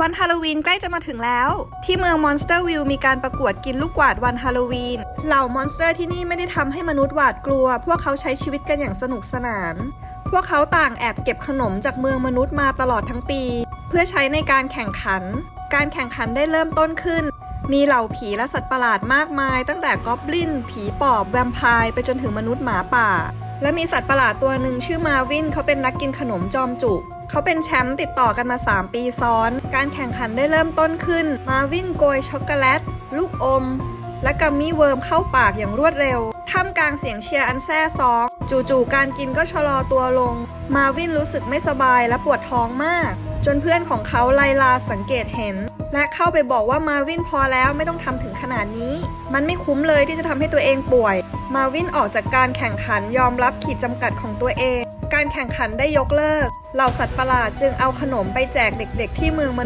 วันฮาโลวีนใกล้จะมาถึงแล้ว ที่เมืองมอนสเตอร์วิลมีการประกวดกินลูกกวาดวันฮาโลวีน เหล่ามอนสเตอร์ที่นี่ไม่ได้ทำให้มนุษย์หวาดกลัว พวกเขาใช้ชีวิตกันอย่างสนุกสนาน พวกเขาต่างแอบเก็บขนมจากเมืองมนุษย์มาตลอดทั้งปี เพื่อใช้ในการแข่งขัน การแข่งขันได้เริ่มต้นขึ้น มีเหล่าผีและสัตว์ประหลาดมากมาย ตั้งแต่กอบลิน ผีปอบ แวมไพร์ไปจนถึงมนุษย์หมาป่า และมีสัตว์ประหลาดตัวหนึ่งชื่อมาวินเขาเป็นนักกินขนมจอมจุกเขาเป็นแชมป์ติดต่อกันมา 3 ปีซ้อน การแข่งขันได้เริ่มต้นขึ้น มาวินโกยช็อกโกแลต ลูกอม และกัมมี่เวิร์มเข้าปากอย่างรวดเร็ว ท่ามกลางเสียงเชียร์อันแซ่ซ้อง จู่ๆการกินก็ชะลอตัวลง มาวินรู้สึกไม่สบายและปวดท้องมาก จนเพื่อนของเขาไลลาสังเกตเห็น และเข้าไปบอกว่ามาวินพอแล้วไม่ต้องทำถึงขนาดนี้ มันไม่คุ้มเลยที่จะทำให้ตัวเองป่วย มาวินออกจากการแข่งขันยอมรับขีดจำกัดของตัวเอง การแข่งขันได้ยกเลิก เหล่าสัตว์ประหลาดจึงเอาขนมไปแจกเด็ก ๆ ที่เมืองมนุษย์